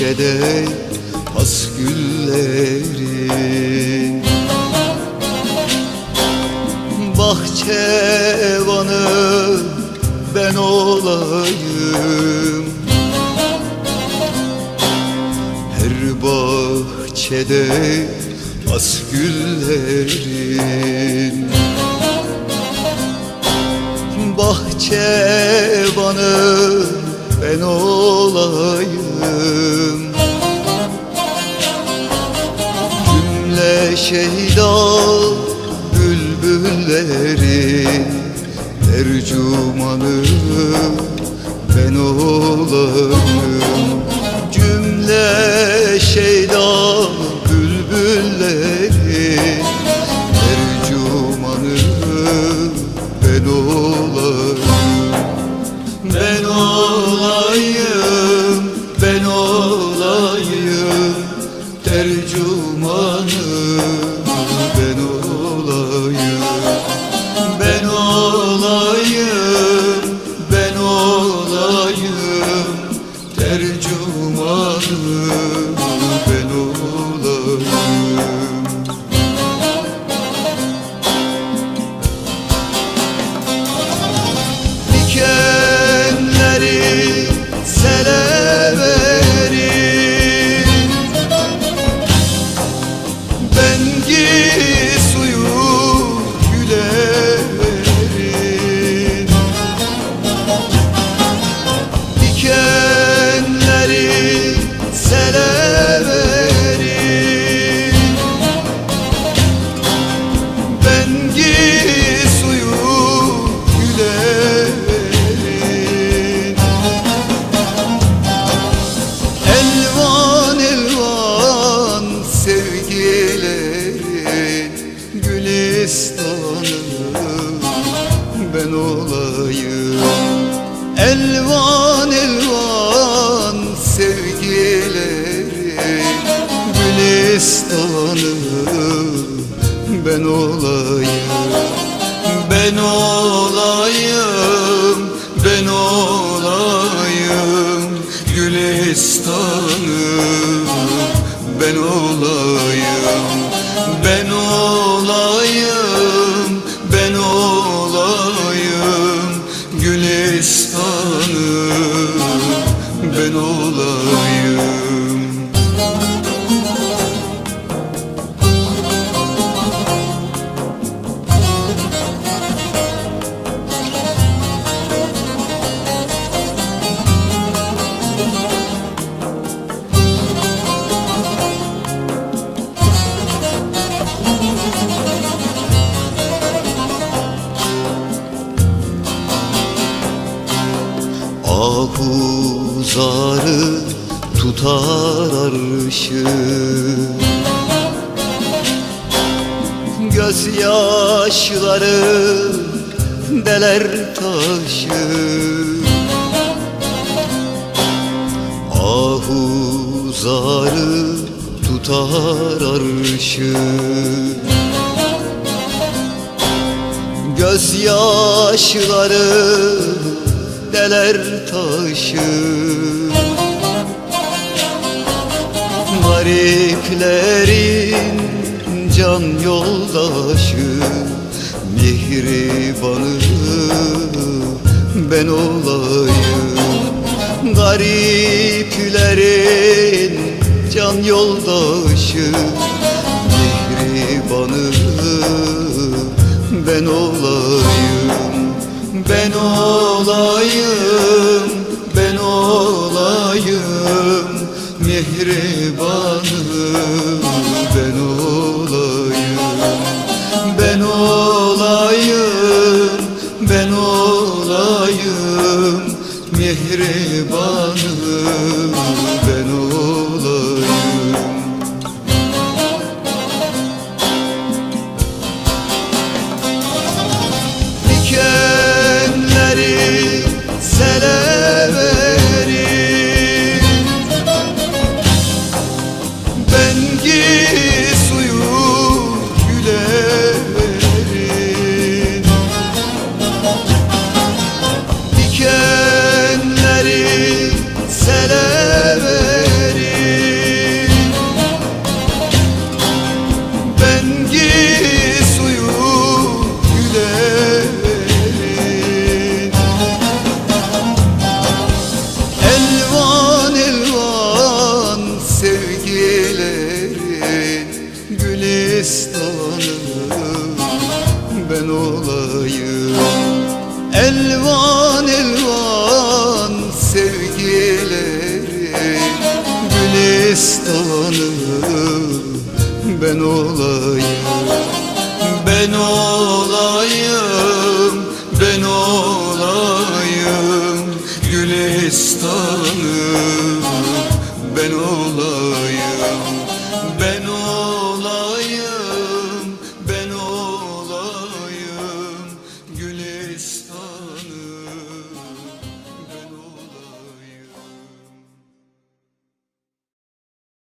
Bahçede has gülleri Bahçevanı ben olayım. Her bahçede as güllerin. Bahçevanı ben olayım. Cümle şeyda bülbüllerin Tercümanı ben olayım. Cümle şeyda bülbüllerin Tercümanı ben olayım ben olayım Ben olayım ben olayım. Gülistanı ben olayım Ben olayım Ahuzarı tutar arşı Gözyaşları deler taşı. Ahuzarı tutar arşı Gözyaşları deler taşı. Gariplerin can yoldaşı Mihribanı ben olayım. Gariplerin can yoldaşı Mihribanı ben olayım Ben olayım ben olayım. Mihribanı ben olayım. Ben olayım ben olayım. Mihribanı Elvan elvan sevgileri Gülistanım ben olayım Ben olayım ben olayım Gülistanım